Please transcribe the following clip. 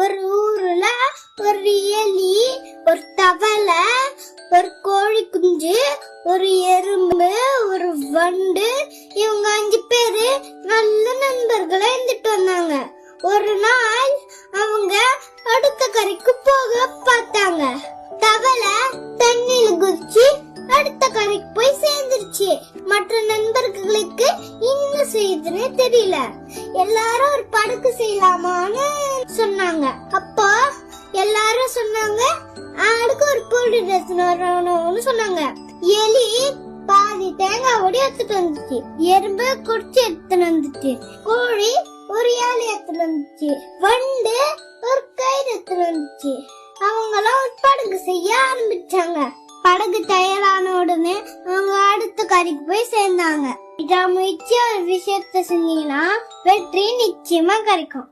ஒரு ஊர்ல ஒரு எலி ஒரு தவளை ஒரு கோழி குஞ்சு ஒரு எறும்பு ஒரு வண்டு. இவங்க அஞ்சு பேரு நல்ல நண்பர்களா இருந்துட்டு வந்தாங்க. ஒரு நாள் அவங்க அடுத்த கரைக்கு போக பார்த்தாங்க. தவளை தண்ணியில குதிச்சு அடுத்த கரைக்கு போய் சேர்ந்துருச்சு. மற்ற நண்பர்களுக்கு என்ன செய்யுதுன்னு தெரியல. எல்லாரும் ஒரு படகு செய்யலாமான்னு சொன்னாங்க. அப்போ எல்லாரும் சொன்னாங்க ஆளுக்கு ஒரு பொருள் ட்ரெஸ் வரணும்னு சொன்னாங்க. எலி பாதி தேங்காய் ஓடி எடுத்துட்டு வந்துச்சு. எறும்பு குடிச்சு எடுத்துட்டு வந்துச்சு. கோழி ஒரு ஏழு எடுத்துட்டு வந்துச்சு. வண்டு ஒரு கயிறு எடுத்துட்டு வந்துச்சு. அவங்களாம் ஒரு படகு செய்ய ஆரம்பிச்சாங்க. படகு தயாரான உடனே அவங்க அடுத்த கரைக்கு போய் சேர்ந்தாங்க. விடாமுயற்சி ஒரு விஷயத்த செஞ்சீங்கன்னா வெற்றி நிச்சயமா கிடைக்கும்.